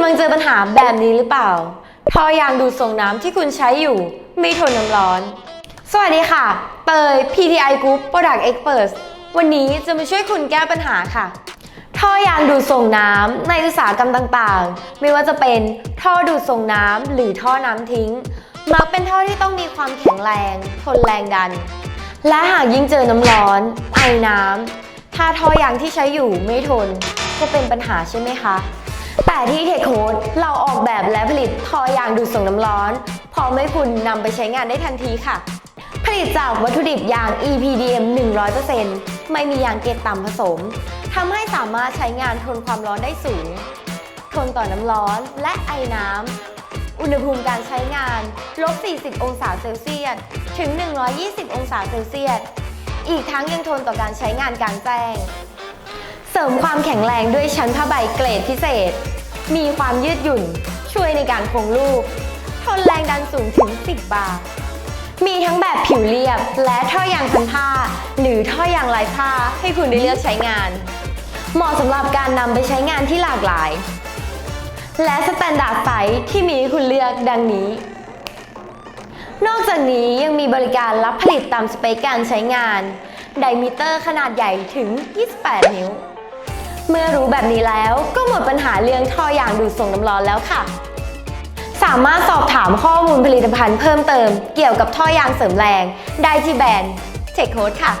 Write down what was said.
ำลังเจอปัญหาแบบนี้หรือเปล่า ท่อยางดูดส่งน้ำที่คุณใช้อยู่ไม่ทนน้ำร้อน สวัสดีค่ะเตย PTI Group Product Experts วันนี้จะมาช่วยคุณแก้ปัญหาค่ะ ท่อยางดูดส่งน้ำในอุตสาหกรรมต่างๆ ไม่ว่าจะเป็นท่อดูดส่งน้ำหรือท่อน้ำทิ้ง มักเป็นท่อที่ต้องมีความแข็งแรง ทนแรงดัน และหากยิ่งเจอน้ำร้อน ไอน้ำถ้าท่อยางที่ใช้อยู่ไม่ทน ก็เป็นปัญหาใช่ไหมคะ แต่ที่เทคโคดเราออกแบบและผลิตทอยางดูดส่งน้ำร้อน พร้อมให้คุณนำไปใช้งานได้ทันทีค่ะ ผลิตจากวัตถุดิบยาง EPDM 100%ไม่มียางเกล็ดต่ำผสมทำให้สามารถใช้งานทนความร้อนได้สูง ทนต่อน้ำร้อนและไอน้ำ อุณหภูมิการใช้งานลบ 40 องศาเซลเซียส ถึง 120 องศาเซลเซียส อีกทั้งยังทนต่อการใช้งานกลางแจ้ง ริมความแข็งแรงด้วยชั้นผ้าใบเกรดพิเศษ มีความยืดหยุ่น ช่วยในการคงลูก ทนแรงดันสูงถึง 10 บาร์มีทั้งแบบผิวเรียบและท่อยางพันผ้า หรือท่อยางลายผ้าให้คุณได้เลือกใช้งาน เหมาะสำหรับการนำไปใช้งานที่หลากหลาย และสแตนดาร์ดไซส์ที่มีให้คุณเลือกดังนี้ นอกจากนี้ยังมีบริการรับผลิตตามสเปคการใช้งาน ไดมิเตอร์ขนาดใหญ่ถึง 28 นิ้ว เมื่อรู้แบบนี้แล้วก็หมดปัญหาเรื่องท่อยางดูดส่งน้ำร้อนแล้วค่ะ สามารถสอบถามข้อมูลผลิตภัณฑ์เพิ่มเติม เกี่ยวกับท่อยางเสริมแรง ได้ที่แบรนด์เทคโฮดค่ะ